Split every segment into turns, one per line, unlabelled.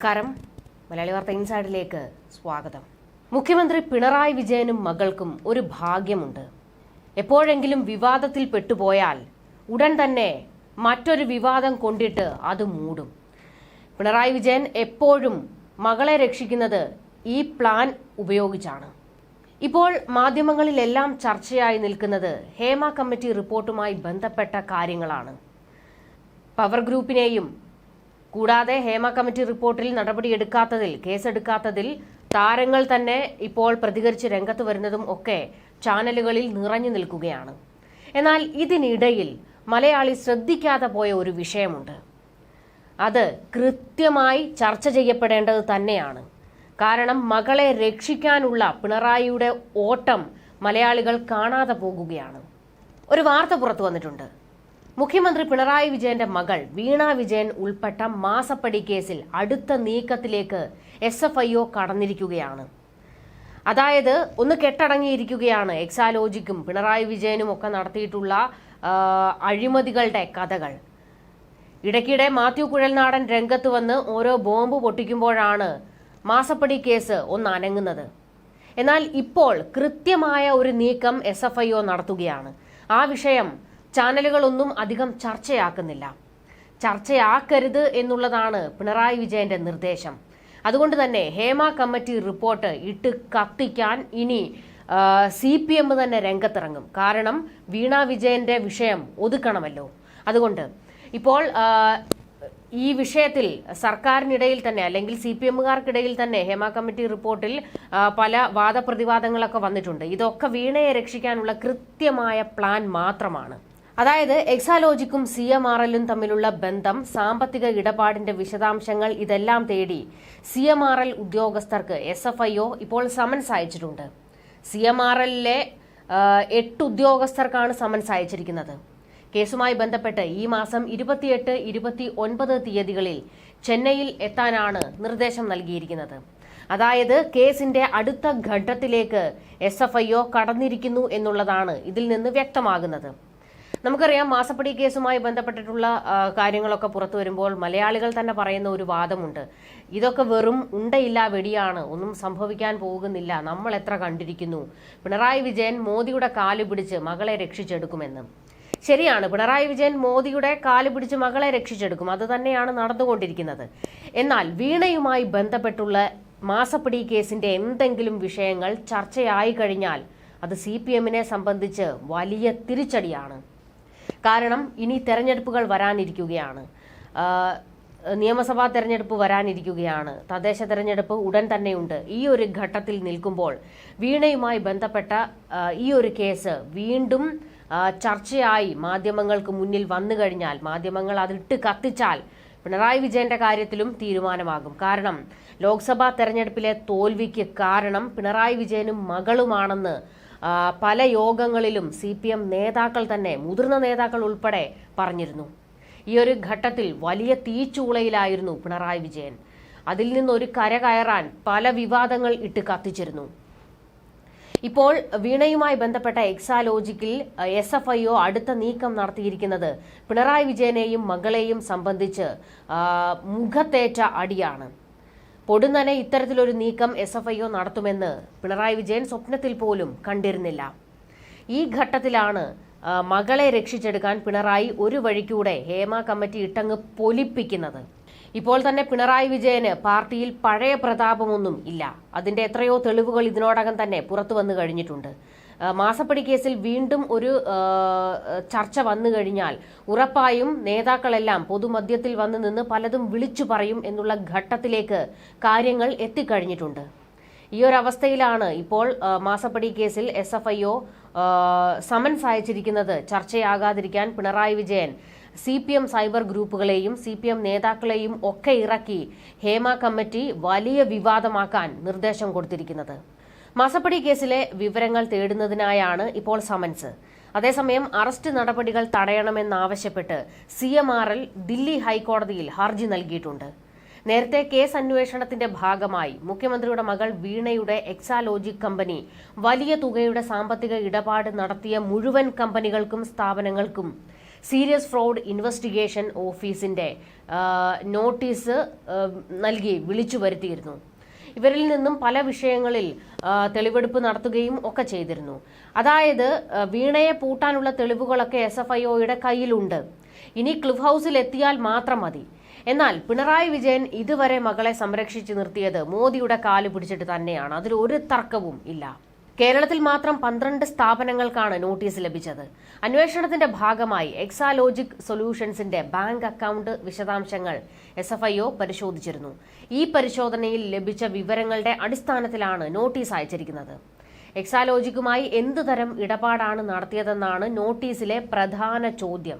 നമസ്കാരം മലയാളി വാർത്ത ഇൻസൈഡിലേക്ക് സ്വാഗതം. മുഖ്യമന്ത്രി പിണറായി വിജയനും മകൾക്കും ഒരു ഭാഗ്യമുണ്ട്. എപ്പോഴെങ്കിലും വിവാദത്തിൽ പെട്ടുപോയാൽ ഉടൻ തന്നെ മറ്റൊരു വിവാദം കൊണ്ടിട്ട് അത് മൂടും. പിണറായി വിജയൻ എപ്പോഴും മകളെ രക്ഷിക്കുന്നത് ഈ പ്ലാൻ ഉപയോഗിച്ചാണ്. ഇപ്പോൾ മാധ്യമങ്ങളിലെല്ലാം ചർച്ചയായി നിൽക്കുന്നത് ഹേമ കമ്മിറ്റി റിപ്പോർട്ടുമായി ബന്ധപ്പെട്ട കാര്യങ്ങളാണ്. പവർ ഗ്രൂപ്പിനെയും കൂടാതെ ഹേമ കമ്മിറ്റി റിപ്പോർട്ടിൽ നടപടിയെടുക്കാത്തതിൽ കേസെടുക്കാത്തതിൽ താരങ്ങൾ തന്നെ ഇപ്പോൾ പ്രതികരിച്ച് രംഗത്ത് വരുന്നതും ഒക്കെ ചാനലുകളിൽ നിറഞ്ഞു നിൽക്കുകയാണ്. എന്നാൽ ഇതിനിടയിൽ മലയാളി ശ്രദ്ധിക്കാതെ പോയ ഒരു വിഷയമുണ്ട്. അത് കൃത്യമായി ചർച്ച ചെയ്യപ്പെടേണ്ടത് തന്നെയാണ്. കാരണം മകളെ രക്ഷിക്കാനുള്ള പിണറായിയുടെ ഓട്ടം മലയാളികൾ കാണാതെ പോകുകയാണ്. ഒരു വാർത്ത പുറത്തു വന്നിട്ടുണ്ട്. മുഖ്യമന്ത്രി പിണറായി വിജയന്റെ മകൾ വീണ വിജയൻ ഉൾപ്പെട്ട മാസപ്പടി കേസിൽ അടുത്ത നീക്കത്തിലേക്ക് എസ് എഫ് ഐ ഒ കടന്നിരിക്കുകയാണ്. അതായത് ഒന്ന് കെട്ടടങ്ങിയിരിക്കുകയാണ് എക്സാലോജിക്കും പിണറായി വിജയനും ഒക്കെ നടത്തിയിട്ടുള്ള അഴിമതികളുടെ കഥകൾ. ഇടയ്ക്കിടെ മാത്യു കുഴൽനാടൻ രംഗത്ത് വന്ന് ഓരോ ബോംബ് പൊട്ടിക്കുമ്പോഴാണ് മാസപ്പടി കേസ് ഒന്ന് അനങ്ങുന്നത്. എന്നാൽ ഇപ്പോൾ കൃത്യമായ ഒരു നീക്കം എസ് എഫ് ഐ ഒ നടത്തുകയാണ്. ആ വിഷയം ചാനലുകളൊന്നും അധികം ചർച്ചയാക്കുന്നില്ല. ചർച്ചയാക്കരുത് എന്നുള്ളതാണ് പിണറായി വിജയന്റെ നിർദ്ദേശം. അതുകൊണ്ട് തന്നെ ഹേമ കമ്മിറ്റി റിപ്പോർട്ട് ഇട്ട് കത്തിക്കാൻ ഇനി സി പി എം തന്നെ രംഗത്തിറങ്ങും. കാരണം വീണ വിജയന്റെ വിഷയം ഒതുക്കണമല്ലോ. അതുകൊണ്ട് ഇപ്പോൾ ഈ വിഷയത്തിൽ സർക്കാരിനിടയിൽ തന്നെ അല്ലെങ്കിൽ സി പി എമ്മുകാർക്കിടയിൽ തന്നെ ഹേമ കമ്മിറ്റി റിപ്പോർട്ടിൽ പല വാദപ്രതിവാദങ്ങളൊക്കെ വന്നിട്ടുണ്ട്. ഇതൊക്കെ വീണയെ രക്ഷിക്കാനുള്ള കൃത്യമായ പ്ലാൻ മാത്രമാണ്. അതായത് എക്സാലോജിക്കും സി എം ആർ എല്ലും തമ്മിലുള്ള ബന്ധം സാമ്പത്തിക ഇടപാടിന്റെ വിശദാംശങ്ങൾ ഇതെല്ലാം തേടി സി എം ആർ എൽ ഉദ്യോഗസ്ഥർക്ക് എസ് എഫ് ഐ ഒ ഇപ്പോൾ സമൻസ് അയച്ചിട്ടുണ്ട്. സി എം ആർ എല്ലിലെ എട്ട് ഉദ്യോഗസ്ഥർക്കാണ് സമൻസ് അയച്ചിരിക്കുന്നത്. കേസുമായി ബന്ധപ്പെട്ട് ഈ മാസം ഇരുപത്തിയെട്ട് ഇരുപത്തി ഒൻപത് തീയതികളിൽ ചെന്നൈയിൽ എത്താനാണ് നിർദ്ദേശം നൽകിയിരിക്കുന്നത്. അതായത് കേസിന്റെ അടുത്ത ഘട്ടത്തിലേക്ക് എസ് എഫ് ഐ ഒ കടന്നിരിക്കുന്നു എന്നുള്ളതാണ് ഇതിൽ നിന്ന് വ്യക്തമാകുന്നത്. നമുക്കറിയാം മാസപ്പടി കേസുമായി ബന്ധപ്പെട്ടിട്ടുള്ള കാര്യങ്ങളൊക്കെ പുറത്തു വരുമ്പോൾ മലയാളികൾ തന്നെ പറയുന്ന ഒരു വാദമുണ്ട്. ഇതൊക്കെ വെറും ഉണ്ടയില്ല വെടിയാണ് ഒന്നും സംഭവിക്കാൻ പോകുന്നില്ല നമ്മൾ എത്ര കണ്ടിരിക്കുന്നു? പിണറായി വിജയൻ മോദിയുടെ കാൽ പിടിച്ച് മകളെ രക്ഷിച്ചെടുക്കുമെന്ന്. ശരിയാണ് പിണറായി വിജയൻ മോദിയുടെ കാൽ പിടിച്ച് മകളെ രക്ഷിച്ചെടുക്കും അത് തന്നെയാണ് നടന്നുകൊണ്ടിരിക്കുന്നത്. എന്നാൽ വീണയുമായി ബന്ധപ്പെട്ടുള്ള മാസപ്പടി കേസിന്റെ എന്തെങ്കിലും വിഷയങ്ങൾ ചർച്ചയായി കഴിഞ്ഞാൽ അത് സി പി എമ്മിനെ സംബന്ധിച്ച് വലിയ തിരിച്ചടിയാണ്. കാരണം ഇനി തെരഞ്ഞെടുപ്പുകൾ വരാനിരിക്കുകയാണ്. നിയമസഭാ തെരഞ്ഞെടുപ്പ് വരാനിരിക്കുകയാണ്. തദ്ദേശ തെരഞ്ഞെടുപ്പ് ഉടൻ തന്നെയുണ്ട്. ഈ ഒരു ഘട്ടത്തിൽ നിൽക്കുമ്പോൾ വീണയുമായി ബന്ധപ്പെട്ട ഈ ഒരു കേസ് വീണ്ടും ചർച്ചയായി മാധ്യമങ്ങൾക്ക് മുന്നിൽ വന്നു കഴിഞ്ഞാൽ മാധ്യമങ്ങൾ അതിട്ട് കത്തിച്ചാൽ പിണറായി വിജയന്റെ കാര്യത്തിലും തീരുമാനമാകും. കാരണം ലോക്സഭാ തെരഞ്ഞെടുപ്പിലെ തോൽവിക്ക് കാരണം പിണറായി വിജയനും മകളുമാണെന്ന് പല യോഗങ്ങളിലും സി പി എം നേതാക്കൾ തന്നെ മുതിർന്ന നേതാക്കൾ ഉൾപ്പെടെ പറഞ്ഞിരുന്നു. ഈ ഒരു ഘട്ടത്തിൽ വലിയ തീച്ചൂളയിലായിരുന്നു പിണറായി വിജയൻ. അതിൽ നിന്നൊരു കര കയറാൻ പല വിവാദങ്ങൾ ഇട്ട് കത്തിച്ചിരുന്നു. ഇപ്പോൾ വീണയുമായി ബന്ധപ്പെട്ട എക്സാലോജിക്കിൽ എസ് എഫ് ഐ ഒ അടുത്ത നീക്കം നടത്തിയിരിക്കുന്നത് പിണറായി വിജയനെയും മകളെയും സംബന്ധിച്ച് മുഖത്തേറ്റ അടിയാണ്. പൊടുന്നനെ ഇത്തരത്തിലൊരു നീക്കം എസ് എഫ് ഐ ഒ നടത്തുമെന്ന് പിണറായി വിജയൻ സ്വപ്നത്തിൽ പോലും കണ്ടിരുന്നില്ല. ഈ ഘട്ടത്തിലാണ് മകളെ രക്ഷിച്ചെടുക്കാൻ പിണറായി ഒരു വഴിക്കൂടെ ഹേമ കമ്മിറ്റി ഇട്ടങ്ങ് പൊലിപ്പിക്കുന്നത്. ഇപ്പോൾ തന്നെ പിണറായി വിജയന് പാർട്ടിയിൽ പഴയ പ്രതാപമൊന്നും ഇല്ല. അതിന്റെ എത്രയോ തെളിവുകൾ ഇതിനോടകം തന്നെ പുറത്തു വന്നു കഴിഞ്ഞിട്ടുണ്ട്. മാസപ്പടി കേസിൽ വീണ്ടും ഒരു ചർച്ച വന്നു കഴിഞ്ഞാൽ ഉറപ്പായും നേതാക്കളെല്ലാം പൊതുമധ്യത്തിൽ വന്നു നിന്ന് പലതും വിളിച്ചു പറയും എന്നുള്ള ഘട്ടത്തിലേക്ക് കാര്യങ്ങൾ എത്തിക്കഴിഞ്ഞിട്ടുണ്ട്. ഈ ഒരു അവസ്ഥയിലാണ് ഇപ്പോൾ മാസപ്പടി കേസിൽ S F I O summons അയച്ചിരിക്കുന്നത്. ചർച്ചയാകാതിരിക്കാൻ Pinarayi Vijayan C P M cyber ഗ്രൂപ്പുകളെയും C P M നേതാക്കളെയും ഒക്കെ ഇറക്കി ഹേമ കമ്മിറ്റി വലിയ വിവാദമാക്കാൻ നിർദ്ദേശം കൊടുത്തിരിക്കുന്നത്. മാസപ്പടി കേസിലെ വിവരങ്ങൾ തേടുന്നതിനായാണ് ഇപ്പോൾ സമൻസ്. അതേസമയം അറസ്റ്റ് നടപടികൾ തടയണമെന്നാവശ്യപ്പെട്ട് C M R L Delhi ഹൈക്കോടതിയിൽ ഹർജി നൽകിയിട്ടുണ്ട്. നേരത്തെ കേസ് അന്വേഷണത്തിന്റെ ഭാഗമായി മുഖ്യമന്ത്രിയുടെ മകൾ വീണയുടെ എക്സാലോജിക് കമ്പനി വലിയ തുകയുടെ സാമ്പത്തിക ഇടപാട് നടത്തിയ മുഴുവൻ കമ്പനികൾക്കും സ്ഥാപനങ്ങൾക്കും സീരിയസ് ഫ്രോഡ് ഇൻവെസ്റ്റിഗേഷൻ ഓഫീസിന്റെ നോട്ടീസ് നൽകി വിളിച്ചു വരുത്തിയിരുന്നു. ഇവരിൽ നിന്നും പല വിഷയങ്ങളിൽ തെളിവെടുപ്പ് നടത്തുകയും ഒക്കെ ചെയ്തിരുന്നു. അതായത് വീണയെ പൂട്ടാനുള്ള തെളിവുകളൊക്കെ എസ് എഫ് ഐ ഒയുടെ കയ്യിലുണ്ട്. ഇനി ക്ലിഫ് ഹൗസിൽ എത്തിയാൽ മാത്രം മതി. എന്നാൽ പിണറായി വിജയൻ ഇതുവരെ മകളെ സംരക്ഷിച്ചു നിർത്തിയത് മോദിയുടെ കാൽ പിടിച്ചിട്ട് തന്നെയാണ്. അതിൽ ഒരു തർക്കവും ഇല്ല. കേരളത്തിൽ മാത്രം പന്ത്രണ്ട് സ്ഥാപനങ്ങൾക്കാണ് നോട്ടീസ് ലഭിച്ചത്. അന്വേഷണത്തിന്റെ ഭാഗമായി എക്സാലോജിക് സൊല്യൂഷൻസിന്റെ ബാങ്ക് അക്കൗണ്ട് വിശദാംശങ്ങൾ എസ് എഫ് ഐ ഒ പരിശോധിച്ചിരുന്നു. ഈ പരിശോധനയിൽ ലഭിച്ച വിവരങ്ങളുടെ അടിസ്ഥാനത്തിലാണ് നോട്ടീസ് അയച്ചിരിക്കുന്നത്. എക്സാലോജിക്കുമായി എന്തു തരം ഇടപാടാണ് നടത്തിയതെന്നാണ് നോട്ടീസിലെ പ്രധാന ചോദ്യം.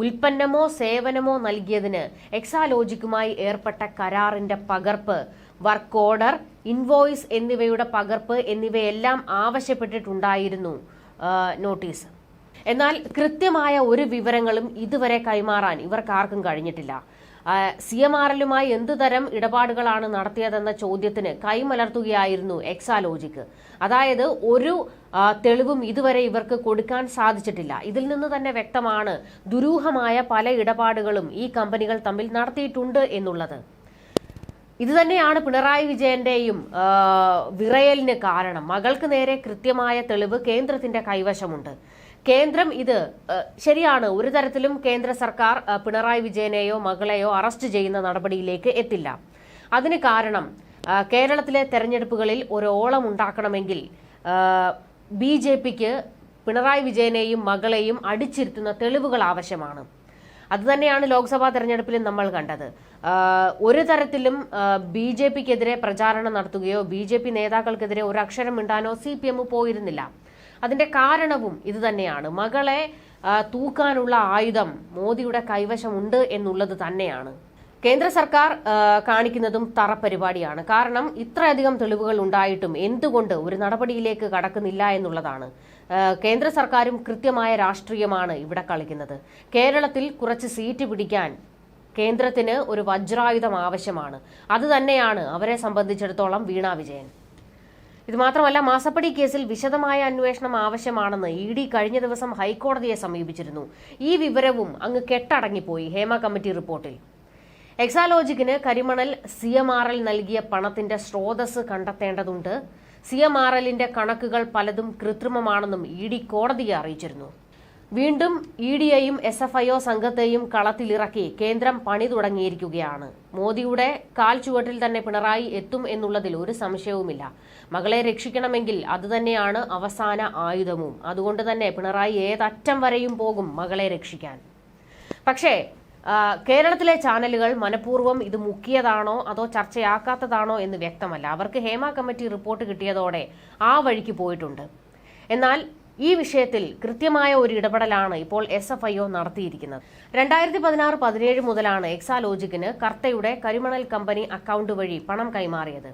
ഉൽപ്പന്നമോ സേവനമോ നൽകിയതിന് എക്സാലോജിക്കുമായി ഏർപ്പെട്ട കരാറിന്റെ പകർപ്പ് വർക്ക് ഓർഡർ ഇൻവോയ്സ് എന്നിവയുടെ പകർപ്പ് എന്നിവയെല്ലാം ആവശ്യപ്പെട്ടിട്ടുണ്ടായിരുന്നു നോട്ടീസ്. എന്നാൽ കൃത്യമായ ഒരു വിവരങ്ങളും ഇതുവരെ കൈമാറാൻ ഇവർക്കാർക്കും കഴിഞ്ഞിട്ടില്ല. സി എം ആർ എല്ലുമായി എന്ത് തരം ഇടപാടുകളാണ് നടത്തിയതെന്ന ചോദ്യത്തിന് കൈമലർത്തുകയായിരുന്നു എക്സാലോജിക്ക്. അതായത് ഒരു തെളിവും ഇതുവരെ ഇവർക്ക് കൊടുക്കാൻ സാധിച്ചിട്ടില്ല. ഇതിൽ നിന്ന് തന്നെ വ്യക്തമാണ് ദുരൂഹമായ പല ഇടപാടുകളും ഈ കമ്പനികൾ തമ്മിൽ നടത്തിയിട്ടുണ്ട് എന്നുള്ളത്. ഇത് തന്നെയാണ് പിണറായി വിജയന്റെയും വിറയലിന് കാരണം. മകൾക്ക് നേരെ കൃത്യമായ തെളിവ് കേന്ദ്രത്തിന്റെ കൈവശമുണ്ട്. കേന്ദ്രം ഇത് ശരിയാണ്. ഒരു തരത്തിലും കേന്ദ്ര സർക്കാർ പിണറായി വിജയനെയോ മകളെയോ അറസ്റ്റ് ചെയ്യുന്ന നടപടിയിലേക്ക് എത്തില്ല. അതിന് കാരണം കേരളത്തിലെ തെരഞ്ഞെടുപ്പുകളിൽ ഒരോളം ഉണ്ടാക്കണമെങ്കിൽ ബി ജെ പിക്ക് പിണറായി വിജയനെയും മകളെയും അടിച്ചിരുത്തുന്ന തെളിവുകൾ ആവശ്യമാണ്. അതുതന്നെയാണ് ലോക്സഭാ തെരഞ്ഞെടുപ്പിലും നമ്മൾ കണ്ടത്. ഒരു തരത്തിലും ബി ജെ പിക്കെതിരെ പ്രചാരണം നടത്തുകയോ ബി ജെ പി നേതാക്കൾക്കെതിരെ ഒരു അക്ഷരം മിണ്ടാനോ സി പി എം പോയിരുന്നില്ല. അതിന്റെ കാരണവും ഇത് തന്നെയാണ് മകളെ തൂക്കാനുള്ള ആയുധം മോദിയുടെ കൈവശമുണ്ട് എന്നുള്ളത് തന്നെയാണ്. കേന്ദ്ര സർക്കാർ കാണിക്കുന്നതും തറ പരിപാടിയാണ്. കാരണം ഇത്രയധികം തെളിവുകൾ ഉണ്ടായിട്ടും എന്തുകൊണ്ട് ഒരു നടപടിയിലേക്ക് കടക്കുന്നില്ല എന്നുള്ളതാണ്. കേന്ദ്ര സർക്കാരും കൃത്യമായ രാഷ്ട്രീയമാണ് ഇവിടെ കളിക്കുന്നത്. കേരളത്തിൽ കുറച്ച് സീറ്റ് പിടിക്കാൻ കേന്ദ്രത്തിന് ഒരു വജ്രായുധം ആവശ്യമാണ്. അത് തന്നെയാണ് അവരെ സംബന്ധിച്ചിടത്തോളം വീണ വിജയൻ. ഇത് മാത്രമല്ല മാസപ്പടി കേസിൽ വിശദമായ അന്വേഷണം ആവശ്യമാണെന്ന് ഇ ഡി കഴിഞ്ഞ ദിവസം ഹൈക്കോടതിയെ സമീപിച്ചിരുന്നു. ഈ വിവരവും അങ്ങ് കെട്ടടങ്ങിപ്പോയി ഹേമ കമ്മിറ്റി റിപ്പോർട്ടിൽ. എക്സാലോജിക്കിന് കരിമണൽ സി എം ആർ എൽ നൽകിയ പണത്തിന്റെ സ്രോതസ് കണ്ടെത്തേണ്ടതുണ്ട്. സി എം ആർ എല്ലിന്റെ കണക്കുകൾ പലതും കൃത്രിമമാണെന്നും ഇ ഡി കോടതിയെ അറിയിച്ചിരുന്നു. വീണ്ടും ഇ ഡിയെയും എസ് എഫ് ഐ ഒ സംഘത്തെയും കളത്തിലിറക്കി കേന്ദ്രം പണി തുടങ്ങിയിരിക്കുകയാണ്. മോദിയുടെ കാൽ ചുവട്ടിൽ തന്നെ പിണറായി എത്തും എന്നുള്ളതിൽ ഒരു സംശയവുമില്ല. മകളെ രക്ഷിക്കണമെങ്കിൽ അതുതന്നെയാണ് അവസാന ആയുധവും. അതുകൊണ്ട് തന്നെ പിണറായി ഏതറ്റം വരെയും പോകും മകളെ രക്ഷിക്കാൻ. പക്ഷേ കേരളത്തിലെ ചാനലുകൾ മനഃപൂർവം ഇത് മുക്കിയതാണോ അതോ ചർച്ചയാക്കാത്തതാണോ എന്ന് വ്യക്തമല്ല. അവർക്ക് ഹേമ കമ്മിറ്റി റിപ്പോർട്ട് കിട്ടിയതോടെ ആ വഴിക്ക് പോയിട്ടുണ്ട്. എന്നാൽ ഈ വിഷയത്തിൽ കൃത്യമായ ഒരു ഇടപെടലാണ് ഇപ്പോൾ എസ് എഫ് ഐ ഒ നടത്തിയിരിക്കുന്നത്. രണ്ടായിരത്തി പതിനാറ് പതിനേഴ് മുതലാണ് എക്സാലോജിക്കിന് കർത്തയുടെ കരിമണൽ കമ്പനി അക്കൗണ്ട് വഴി പണം കൈമാറിയത്.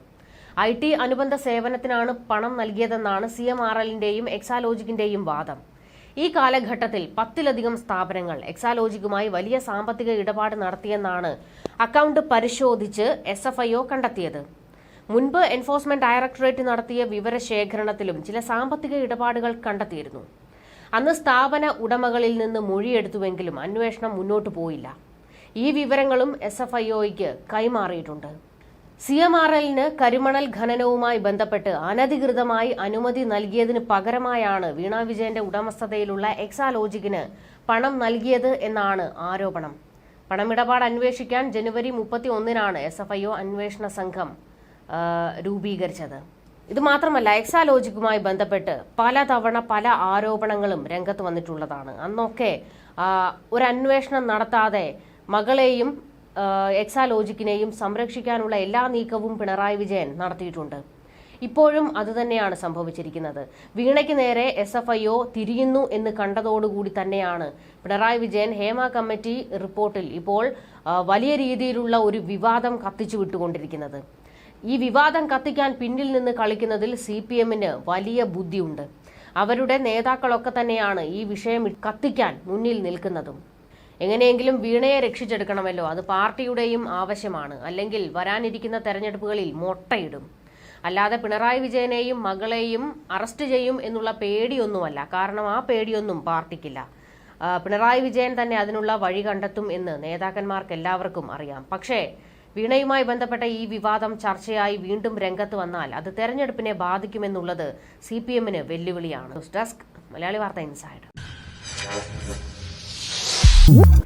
ഐ ടി അനുബന്ധ സേവനത്തിനാണ് പണം നൽകിയതെന്നാണ് സി എം ആർ എല്ലിന്റെയും എക്സാലോജിക്കിന്റെയും വാദം. ഈ കാലഘട്ടത്തിൽ പത്തിലധികം സ്ഥാപനങ്ങൾ എക്സാലോജിക്കുമായി വലിയ സാമ്പത്തിക ഇടപാട് നടത്തിയെന്നാണ് അക്കൗണ്ട് പരിശോധിച്ച് എസ് എഫ് ഐ ഒ കണ്ടെത്തിയത്. മുൻപ് എൻഫോഴ്സ്മെന്റ് ഡയറക്ടറേറ്റ് നടത്തിയ വിവരശേഖരണത്തിലും ചില സാമ്പത്തിക ഇടപാടുകൾ കണ്ടെത്തിയിരുന്നു. അന്ന് സ്ഥാപന ഉടമകളിൽ നിന്ന് മൊഴിയെടുത്തുവെങ്കിലും അന്വേഷണം മുന്നോട്ടു പോയില്ല. ഈ വിവരങ്ങളും എസ് എഫ് ഐ ഒയ്ക്ക് കൈമാറിയിട്ടുണ്ട്. സി എം ആർ എല്ലിന് കരിമണൽ ഖനനവുമായി ബന്ധപ്പെട്ട് അനധികൃതമായി അനുമതി നൽകിയതിന് പകരമായാണ് വീണ വിജയന്റെ ഉടമസ്ഥതയിലുള്ള എക്സാലോജിക്കിന് പണം നൽകിയത് എന്നാണ് ആരോപണം. പണമിടപാട് അന്വേഷിക്കാൻ ജനുവരി മുപ്പത്തി ഒന്നിനാണ് എസ് എഫ് ഐ ഒ അന്വേഷണ സംഘം രൂപീകരിച്ചത്. ഇത് മാത്രമല്ല എക്സാലോജിക്കുമായി ബന്ധപ്പെട്ട് പലതവണ പല ആരോപണങ്ങളും രംഗത്ത് വന്നിട്ടുള്ളതാണ്. അന്നൊക്കെ ഒരു അന്വേഷണം നടത്താതെ മകളെയും എക്സാലോജിക്കിനെയും സംരക്ഷിക്കാനുള്ള എല്ലാ നീക്കവും പിണറായി വിജയൻ നടത്തിയിട്ടുണ്ട്. ഇപ്പോഴും അതുതന്നെയാണ് സംഭവിച്ചിരിക്കുന്നത്. വീണയ്ക്ക് നേരെ എസ് എഫ് ഐ ഒ തിരിയുന്നു എന്ന് കണ്ടതോടുകൂടി തന്നെയാണ് പിണറായി വിജയൻ ഹേമ കമ്മിറ്റി റിപ്പോർട്ടിൽ ഇപ്പോൾ വലിയ രീതിയിലുള്ള ഒരു വിവാദം കത്തിച്ചു വിട്ടുകൊണ്ടിരിക്കുന്നത്. ഈ വിവാദം കത്തിക്കാൻ പിന്നിൽ നിന്ന് കളിക്കുന്നതിൽ സി പി എമ്മിന് വലിയ ബുദ്ധിയുണ്ട്. അവരുടെ നേതാക്കളൊക്കെ തന്നെയാണ് ഈ വിഷയം കത്തിക്കാൻ മുന്നിൽ നിൽക്കുന്നതും. എങ്ങനെയെങ്കിലും വീണയെ രക്ഷിച്ചെടുക്കണമല്ലോ. അത് പാർട്ടിയുടെയും ആവശ്യമാണ്. അല്ലെങ്കിൽ വരാനിരിക്കുന്ന തെരഞ്ഞെടുപ്പുകളിൽ മുട്ടയിടും. അല്ലാതെ പിണറായി വിജയനെയും മകളെയും അറസ്റ്റ് ചെയ്യും എന്നുള്ള പേടിയൊന്നുമല്ല. കാരണം ആ പേടിയൊന്നും പാർട്ടിക്കില്ല. പിണറായി വിജയൻ തന്നെ അതിനുള്ള വഴി കണ്ടെത്തും എന്ന് നേതാക്കന്മാർക്ക് എല്ലാവർക്കും അറിയാം. പക്ഷേ വീണയുമായി ബന്ധപ്പെട്ട ഈ വിവാദം ചർച്ചയായി വീണ്ടും രംഗത്ത് വന്നാൽ അത് തെരഞ്ഞെടുപ്പിനെ ബാധിക്കുമെന്നുള്ളത് സി പി എമ്മിന് വെല്ലുവിളിയാണ്. ഡെസ്ക് മലയാളി വാർത്ത ഇൻസൈഡ്. Woo!